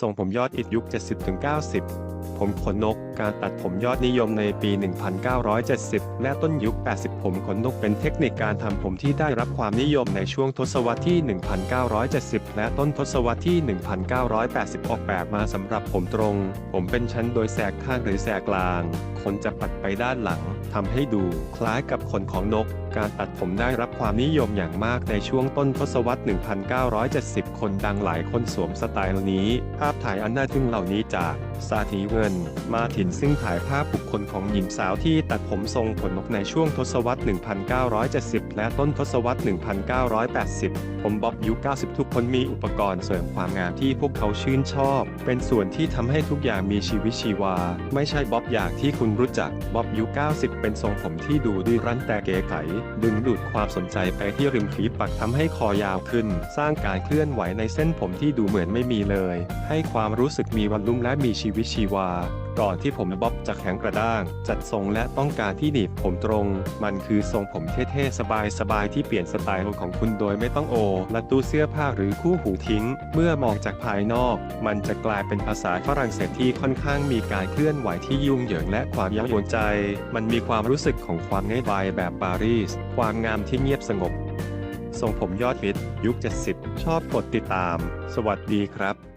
ส่งผมยอดอิดยุค 70-90 ผมขนนก การตัดผมยอดนิยมในปี 1970 และต้นยุค 80 ผมขนนกเป็นเทคนิคการทำผมที่ได้รับความนิยมในช่วงทศวรรษที่ 1970 และต้นทศวรรษที่ 1980 ออกแบบมาสำหรับผมตรง ผมเป็นชั้นโดยแสกข้างหรือแสกกลาง ขนจะปัดไปด้านหลังทำให้ดูคล้ายกับขนของนก การตัดผมได้รับความนิยมอย่างมากในช่วงต้นทศวรรษ 1970 คนดังหลายคนสวมสไตล์นี้ ภาพถ่ายอันน่าทึ่งเหล่านี้จาก สาธีเงิน มาถินซึ่งถ่ายภาพบุคคลของหญิงสาวที่ตัดผมทรงขนนกในช่วงทศวรรษ 1970 และต้นทศวรรษ 1980 ผมบ๊อบยุค 90 ทุกคนมีอุปกรณ์เสริมความงามที่พวกเขาชื่นชอบ เป็นส่วนที่ทำให้ทุกอย่างมีชีวิตชีวา ไม่ใช่บ๊อบอย่างที่คุณรู้จัก บ๊อบยุค 90 เป็นทรงผมที่ดูดื้อรั้นแต่เก๋ไก๋ดึงดูดความสนใจไปที่ริมฝีปากทำให้คอยาวขึ้น สร้างการเคลื่อนไหวในเส้นผมที่ดูเหมือนไม่มีเลย ให้ความรู้สึกมีวันลุ่มและมีชีวิตชีวา ก่อนที่ผมบ๊อบจะแข็งกระด้าง จัดทรงและต้องการที่หนีบผมตรง มันคือทรงผมเท่ๆ สบายๆ ที่เปลี่ยนสไตล์ของคุณโดยไม่ต้องโอ และตู้เสื้อผ้าหรือคู่หูทิ้ง เมื่อมองจากภายนอก มันจะกลายเป็นภาษาฝรั่งเศสที่ค่อนข้างมีการเคลื่อนไหวที่ยุ่งเหยิงและความยั่งยืนใจ มันมีความรู้สึกของความง่ายดายแบบปารีส ความงามที่เงียบสงบทรงผมยอดฮิตยุค 70 ชอบกดติดตาม สวัสดีครับ